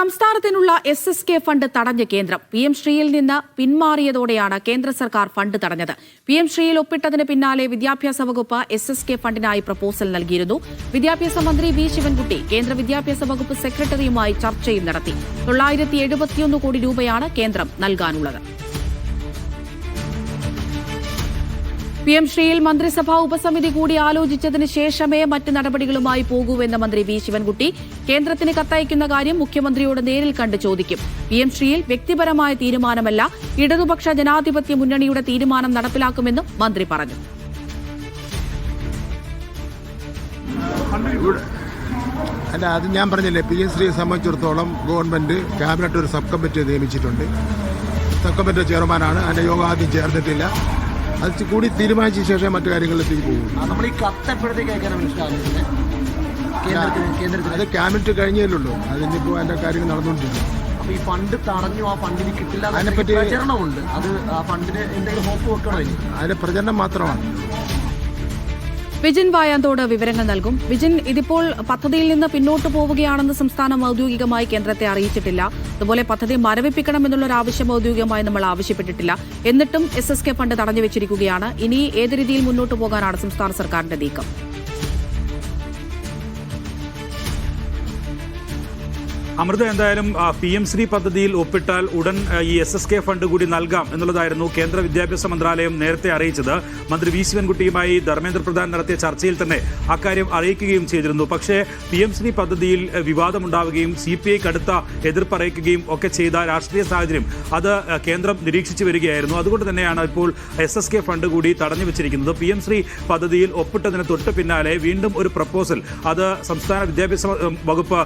സംസ്ഥാനത്തിനുള്ള S S K fund തടഞ്ഞ കേന്ദ്രം. P M ശ്രീയിൽ നിന്ന് പിന്മാറിയതോടെയാണ് കേന്ദ്ര സർക്കാർ ഫണ്ട് തടഞ്ഞത്. പി എം ശ്രീയിൽ ഒപ്പിട്ടതിന് പിന്നാലെ വിദ്യാഭ്യാസ വകുപ്പ് എസ് എസ് കെ ഫണ്ടിനായി പ്രപ്പോസൽ നൽകിയിരുന്നു. വിദ്യാഭ്യാസ മന്ത്രി വി ശിവൻകുട്ടി കേന്ദ്ര വിദ്യാഭ്യാസ വകുപ്പ് സെക്രട്ടറിയുമായി ചർച്ചയും നടത്തി. തൊള്ളായിരത്തി കോടി രൂപയാണ് കേന്ദ്രം നൽകാനുള്ളത്. പി എം ശ്രീയിൽ മന്ത്രിസഭാ ഉപസമിതി കൂടി ആലോചിച്ചതിന് ശേഷമേ മറ്റ് നടപടികളുമായി പോകൂവെന്ന് മന്ത്രി വി ശിവൻകുട്ടി. കേന്ദ്രത്തിന് കത്തയക്കുന്ന കാര്യം മുഖ്യമന്ത്രിയോട് നേരിൽ കണ്ട് ചോദിക്കും. പി എം ശ്രീയിൽ വ്യക്തിപരമായ തീരുമാനമല്ല ഇടതുപക്ഷ ജനാധിപത്യ മുന്നണിയുടെ തീരുമാനം നടപ്പിലാക്കുമെന്നും മന്ത്രി പറഞ്ഞു. അല്ല അത് ഞാൻ പറഞ്ഞില്ലേ പി എസ് ശ്രീയെ സംബന്ധിച്ചിടത്തോളം ഗവൺമെന്റ് ക്യാബിനറ്റ് ഒരു സബ് കമ്മിറ്റി നിയമിച്ചിട്ടുണ്ട്. സബ് കമ്മിറ്റി ചെയർമാനാണ്. അതിന്റെ യോഗം ആദ്യം ചേർന്നിട്ടില്ല. അത് കൂടി തീരുമാനിച്ച ശേഷം മറ്റു കാര്യങ്ങളിലേക്ക് പോകും. നമ്മൾ ഈ കത്ത് മനസ്സിലാകുന്നത് അത് ക്യാബിനറ്റ് കഴിഞ്ഞതിലുള്ളൂ അതിനിപ്പോ അതിന്റെ കാര്യങ്ങൾ നടന്നുകൊണ്ടിരിക്കും ഈ ഫണ്ട് തടഞ്ഞു ആ ഫണ്ടിന് കിട്ടില്ല എന്നൊരു അതിനെപ്പറ്റി- പ്രചരണമുണ്ട്. അത് ആ ഫണ്ടിന് എന്തെങ്കിലും ഹോപ്പ് വെക്കണോ പ്രചരണം മാത്രമാണ്. വിജിൻ വായാന്തോട് വിവരങ്ങൾ നൽകും. വിജിൻ ഇതിപ്പോൾ പദ്ധതിയിൽ നിന്ന് പിന്നോട്ട് പോവുകയാണെന്ന് സംസ്ഥാനം ഔദ്യോഗികമായി കേന്ദ്രത്തെ അറിയിച്ചിട്ടില്ല. അതുപോലെ പദ്ധതി മരവിപ്പിക്കണം എന്നുള്ളൊരു ആവശ്യം ഔദ്യോഗികമായി നമ്മൾ ആവശ്യപ്പെട്ടിട്ടില്ല. എന്നിട്ടും എസ് എസ് കെ ഫണ്ട് തടഞ്ഞു വെച്ചിരിക്കുകയാണ് ഇനി ഏത് രീതിയിൽ മുന്നോട്ട് പോകാനാണ് സംസ്ഥാന സർക്കാരിന്റെ നീക്കം? അമൃത എന്തായാലും പി എം ശ്രീ പദ്ധതിയിൽ ഒപ്പിട്ടാൽ ഉടൻ ഈ എസ് എസ് കെ ഫണ്ട് കൂടി നൽകാം എന്നുള്ളതായിരുന്നു കേന്ദ്ര വിദ്യാഭ്യാസ മന്ത്രാലയം നേരത്തെ അറിയിച്ചത്. മന്ത്രി വി ശിവൻകുട്ടിയുമായി ധർമ്മേന്ദ്ര പ്രധാൻ നടത്തിയ ചർച്ചയിൽ തന്നെ അക്കാര്യം അറിയിക്കുകയും ചെയ്തിരുന്നു. പക്ഷേ പി എം ശ്രീ പദ്ധതിയിൽ വിവാദമുണ്ടാവുകയും സി പി ഐ കടുത്ത എതിർപ്പ് അറിയിക്കുകയും ഒക്കെ ചെയ്ത രാഷ്ട്രീയ സാഹചര്യം അത് കേന്ദ്രം നിരീക്ഷിച്ചു വരികയായിരുന്നു. അതുകൊണ്ട് തന്നെയാണ് ഇപ്പോൾ എസ് എസ് കെ ഫണ്ട് കൂടി തടഞ്ഞു വെച്ചിരിക്കുന്നത്. പി എം ശ്രീ പദ്ധതിയിൽ ഒപ്പിട്ടതിന് തൊട്ട് പിന്നാലെ വീണ്ടും ഒരു പ്രപ്പോസൽ അത് സംസ്ഥാന വിദ്യാഭ്യാസ വകുപ്പ്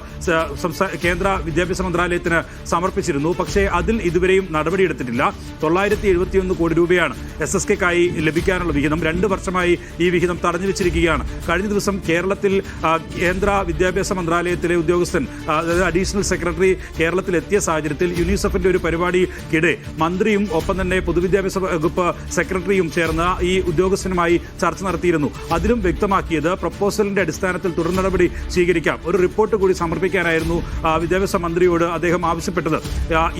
കേന്ദ്ര വിദ്യാഭ്യാസ മന്ത്രാലയത്തിന് സമർപ്പിച്ചിരുന്നു. പക്ഷേ അതിൽ ഇതുവരെയും നടപടിയെടുത്തിട്ടില്ല. തൊള്ളായിരത്തി എഴുപത്തിയൊന്ന് കോടി രൂപയാണ് എസ് എസ് കെക്കായി ലഭിക്കാനുള്ള വിഹിതം. രണ്ട് വർഷമായി ഈ വിഹിതം തടഞ്ഞു വെച്ചിരിക്കുകയാണ്. കഴിഞ്ഞ ദിവസം കേരളത്തിൽ കേന്ദ്ര വിദ്യാഭ്യാസ മന്ത്രാലയത്തിലെ ഉദ്യോഗസ്ഥൻ അതായത് അഡീഷണൽ സെക്രട്ടറി കേരളത്തിൽ എത്തിയ സാഹചര്യത്തിൽ യുനിസെഫിന്റെ ഒരു പരിപാടിക്കിടെ മന്ത്രിയും ഒപ്പം തന്നെ പൊതുവിദ്യാഭ്യാസ വകുപ്പ് സെക്രട്ടറിയും ചേർന്ന് ഈ ഉദ്യോഗസ്ഥനുമായി ചർച്ച നടത്തിയിരുന്നു. അതിലും വ്യക്തമാക്കിയത് പ്രപ്പോസലിന്റെ അടിസ്ഥാനത്തിൽ തുടർ നടപടി സ്വീകരിക്കാം. ഒരു റിപ്പോർട്ട് കൂടി സമർപ്പിക്കാനായിരുന്നു വിദ്യാഭ്യാസ മന്ത്രിയോട് അദ്ദേഹം ആവശ്യപ്പെട്ടത്.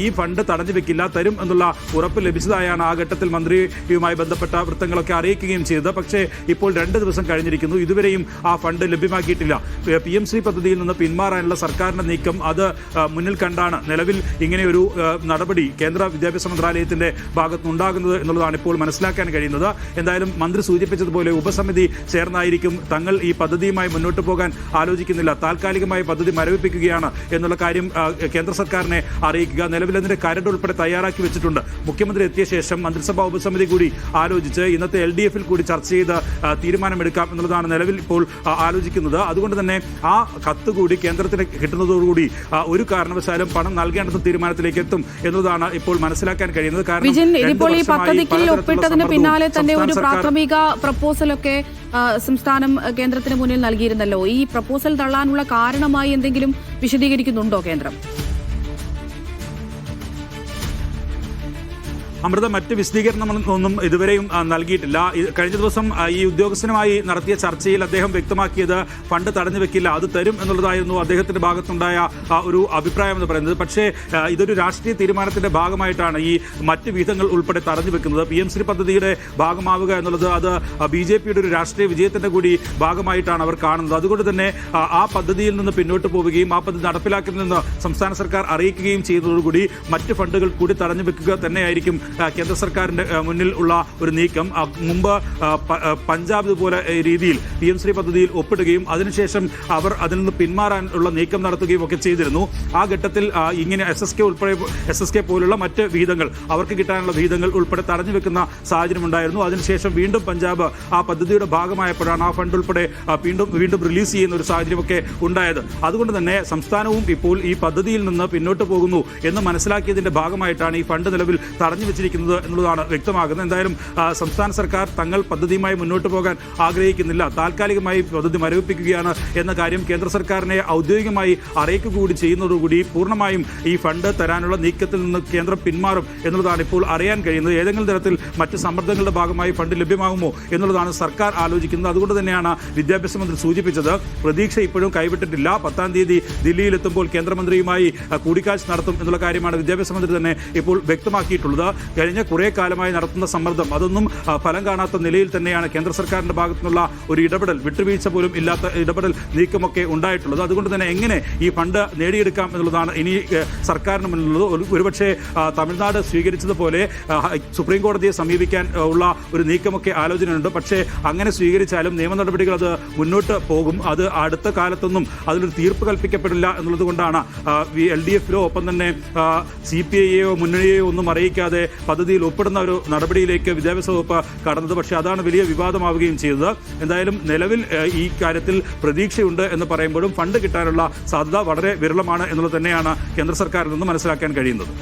ഈ ഫണ്ട് തടഞ്ഞു വെക്കില്ല തരും എന്നുള്ള ഉറപ്പ് ലഭിച്ചതായാണ് ആ ഘട്ടത്തിൽ മന്ത്രിയുമായി ബന്ധപ്പെട്ട വൃത്തങ്ങളൊക്കെ അറിയിക്കുകയും ചെയ്തത്. പക്ഷേ ഇപ്പോൾ രണ്ട് ദിവസം കഴിഞ്ഞിരിക്കുന്നു. ഇതുവരെയും ആ ഫണ്ട് ലഭ്യമാക്കിയിട്ടില്ല. പി എം സി പദ്ധതിയിൽ നിന്ന് പിന്മാറാനുള്ള സർക്കാരിന്റെ നീക്കം അത് മുന്നിൽ കണ്ടാണ്. നിലവിൽ ഇങ്ങനെയൊരു നടപടി കേന്ദ്ര വിദ്യാഭ്യാസ മന്ത്രാലയത്തിന്റെ ഭാഗത്തുനിന്നുണ്ടാകുന്നത് എന്നുള്ളതാണ് ഇപ്പോൾ മനസ്സിലാക്കാൻ കഴിയുന്നത്. എന്തായാലും മന്ത്രി സൂചിപ്പിച്ചതുപോലെ ഉപസമിതി ചേർന്നായിരിക്കും. തങ്ങൾ ഈ പദ്ധതിയുമായി മുന്നോട്ട് പോകാൻ ആലോചിക്കുന്നില്ല. താൽക്കാലികമായി പദ്ധതി മരവിപ്പിക്കുകയാണ് എന്നുള്ള കാര്യം കേന്ദ്ര സർക്കാരിനെ അറിയിക്കുക നിലവിൽ അതിന്റെ കരട് ഉൾപ്പെടെ തയ്യാറാക്കി വെച്ചിട്ടുണ്ട്. മുഖ്യമന്ത്രി എത്തിയ ശേഷം മന്ത്രിസഭാ ഉപസമിതി കൂടി ആലോചിച്ച് ഇന്നത്തെ എൽ ഡി എഫിൽ കൂടി ചർച്ച ചെയ്ത് തീരുമാനമെടുക്കാം എന്നുള്ളതാണ് നിലവിൽ ഇപ്പോൾ ആലോചിക്കുന്നത്. അതുകൊണ്ട് തന്നെ ആ കത്ത് കൂടി കേന്ദ്രത്തിന് കിട്ടുന്നതോടുകൂടി ഒരു കാരണവശാലും പണം നൽകേണ്ടെന്ന തീരുമാനത്തിലേക്ക് എത്തും എന്നതാണ് ഇപ്പോൾ മനസ്സിലാക്കാൻ കഴിയുന്നത്. കാരണം ഇതിപ്പോൾ ഈ പദ്ധതിക്ക് ഒപ്പിട്ടതിന് പിന്നാലെ തന്നെ ഒരു പ്രാഥമിക പ്രപ്പോസലൊക്കെ സംസ്ഥാനം കേന്ദ്രത്തിന് മുന്നിൽ നൽകിയിരുന്നല്ലോ. ഈ പ്രപ്പോസൽ തള്ളാനുള്ള കാരണമായി എന്തെങ്കിലും വിശദീകരിക്കുന്നുണ്ടോ കേന്ദ്രം? അമൃത മറ്റ് വിശദീകരണങ്ങളൊന്നും ഇതുവരെയും നൽകിയിട്ടില്ല. കഴിഞ്ഞ ദിവസം ഈ ഉദ്യോഗസ്ഥനുമായി നടത്തിയ ചർച്ചയിൽ അദ്ദേഹം വ്യക്തമാക്കിയത് ഫണ്ട് തടഞ്ഞു വെക്കില്ല അത് തരും എന്നുള്ളതായിരുന്നു അദ്ദേഹത്തിന്റെ ഭാഗത്തുണ്ടായ ഒരു അഭിപ്രായം എന്ന് പറയുന്നത്. പക്ഷേ ഇതൊരു രാഷ്ട്രീയ തീരുമാനത്തിന്റെ ഭാഗമായിട്ടാണ് ഈ മറ്റ് വിഹിതങ്ങൾ ഉൾപ്പെടെ തടഞ്ഞു വെക്കുന്നത്. പി എം ശ്രീ പദ്ധതിയുടെ ഭാഗമാവുക എന്നുള്ളത് അത് ബി ജെ പിയുടെ ഒരു രാഷ്ട്രീയ വിജയത്തിന്റെ കൂടി ഭാഗമായിട്ടാണ് അവർ കാണുന്നത്. അതുകൊണ്ട് തന്നെ ആ, പദ്ധതിയിൽ നിന്ന് പിന്നോട്ട് പോവുകയും ആ പദ്ധതി നടപ്പിലാക്കുന്നതെന്ന് സംസ്ഥാന സർക്കാർ അറിയിക്കുകയും ചെയ്തതോടുകൂടി മറ്റ് ഫണ്ടുകൾ കൂടി തടഞ്ഞു വെക്കുക തന്നെയായിരിക്കും കേന്ദ്ര സർക്കാരിന്റെ ആ, മുന്നിൽ ഉള്ള ഒരു നീക്കം മുമ്പ് പഞ്ചാബ് ഇതുപോലെ രീതിയിൽ പി എം ശ്രീ പദ്ധതിയിൽ ഒപ്പിടുകയും അതിനുശേഷം അവർ അതിൽ നിന്ന് പിന്മാറാനുള്ള നീക്കം നടത്തുകയും ഒക്കെ ചെയ്തിരുന്നു. ആ ഘട്ടത്തിൽ ഇങ്ങനെ എസ് എസ് കെ ഉൾപ്പെടെ എസ് എസ് കെ പോലുള്ള മറ്റ് വിഹിതങ്ങൾ അവർക്ക് കിട്ടാനുള്ള വിഹിതങ്ങൾ ഉൾപ്പെടെ തടഞ്ഞു വെക്കുന്ന സാഹചര്യം ഉണ്ടായിരുന്നു. അതിനുശേഷം വീണ്ടും പഞ്ചാബ് ആ പദ്ധതിയുടെ ഭാഗമായപ്പോഴാണ് ആ ഫണ്ട് ഉൾപ്പെടെ വീണ്ടും വീണ്ടും റിലീസ് ചെയ്യുന്ന ഒരു സാഹചര്യമൊക്കെ ഉണ്ടായത്. അതുകൊണ്ട് തന്നെ സംസ്ഥാനവും ഇപ്പോൾ ഈ പദ്ധതിയിൽ നിന്ന് പിന്നോട്ട് പോകുന്നു എന്ന് മനസ്സിലാക്കിയതിന്റെ ഭാഗമായിട്ടാണ് ഈ ഫണ്ട് നിലവിൽ തടഞ്ഞു വെച്ചിരിക്കുന്നത് എന്നുള്ളതാണ് വ്യക്തമാകുന്നത്. എന്തായാലും സംസ്ഥാന സർക്കാർ തങ്ങൾ പദ്ധതിയുമായി മുന്നോട്ട് പോകാൻ ആഗ്രഹിക്കുന്നില്ല. താൽക്കാലികമായി പദ്ധതി മരവിപ്പിക്കുകയാണ് എന്ന കാര്യം കേന്ദ്ര സർക്കാരിനെ ഔദ്യോഗികമായി അറിയിക്കുക കൂടി ചെയ്യുന്നതോടുകൂടി പൂർണമായും ഈ ഫണ്ട് തരാനുള്ള നീക്കത്തിൽ നിന്ന് കേന്ദ്രം പിന്മാറും എന്നുള്ളതാണ് ഇപ്പോൾ അറിയാൻ കഴിയുന്നത്. ഏതെങ്കിലും തരത്തിൽ മറ്റ് സമ്മർദ്ദങ്ങളുടെ ഭാഗമായി ഫണ്ട് ലഭ്യമാകുമോ എന്നുള്ളതാണ് സർക്കാർ ആലോചിക്കുന്നത്. അതുകൊണ്ട് തന്നെയാണ് വിദ്യാഭ്യാസ മന്ത്രി സൂചിപ്പിച്ചത്. പ്രതീക്ഷ ഇപ്പോഴും കൈവിട്ടിട്ടില്ല. പത്താം തീയതി ദില്ലിയിലെത്തുമ്പോൾ കേന്ദ്രമന്ത്രിയുമായി കൂടിക്കാഴ്ച നടത്തും എന്നുള്ള കാര്യമാണ് വിദ്യാഭ്യാസ മന്ത്രി തന്നെ ഇപ്പോൾ വ്യക്തമാക്കിയിട്ടുള്ളത്. കഴിഞ്ഞ കുറേ കാലമായി നടത്തുന്ന സമ്മർദ്ദം അതൊന്നും ഫലം കാണാത്ത നിലയിൽ തന്നെയാണ് കേന്ദ്ര സർക്കാരിന്റെ ഭാഗത്തു നിന്നുള്ള ഒരു ഇടപെടൽ വിട്ടുവീഴ്ച പോലും ഇല്ലാത്ത ഇടപെടൽ നീക്കമൊക്കെ ഉണ്ടായിട്ടുള്ളത്. അതുകൊണ്ട് തന്നെ എങ്ങനെ ഈ ഫണ്ട് നേടിയെടുക്കാം എന്നുള്ളതാണ് ഇനി സർക്കാരിന് മുന്നിലുള്ളത്. ഒരുപക്ഷേ ഒരുപക്ഷെ തമിഴ്നാട് സ്വീകരിച്ചതുപോലെ സുപ്രീം കോടതിയെ സമീപിക്കാൻ ഉള്ള ഒരു നീക്കമൊക്കെ ആലോചനയുണ്ട്. പക്ഷേ അങ്ങനെ സ്വീകരിച്ചാലും നിയമ നടപടികൾ അത് മുന്നോട്ട് പോകും. അത് അടുത്ത കാലത്തൊന്നും അതിലൊരു തീർപ്പ് കൽപ്പിക്കപ്പെടില്ല എന്നുള്ളത് കൊണ്ടാണ് എൽ ഡി എഫിലോ ഒപ്പം തന്നെ സി പി ഐയെയോ മുന്നണിയെയോ ഒന്നും അറിയിക്കാതെ പദ്ധതിയിൽ ഒപ്പിടുന്ന ഒരു നടപടിയിലേക്ക് വിദ്യാഭ്യാസ വകുപ്പ് കടന്നത്. പക്ഷേ അതാണ് വലിയ വിവാദമാവുകയും ചെയ്തത്. എന്തായാലും നിലവിൽ ഈ കാര്യത്തിൽ പ്രതീക്ഷയുണ്ട് എന്ന് പറയുമ്പോഴും ഫണ്ട് കിട്ടാനുള്ള സാധ്യത വളരെ വിരളമാണ് എന്നുള്ളത് തന്നെയാണ് കേന്ദ്ര സർക്കാരിൽ നിന്ന് മനസ്സിലാക്കാൻ കഴിയുന്നത്.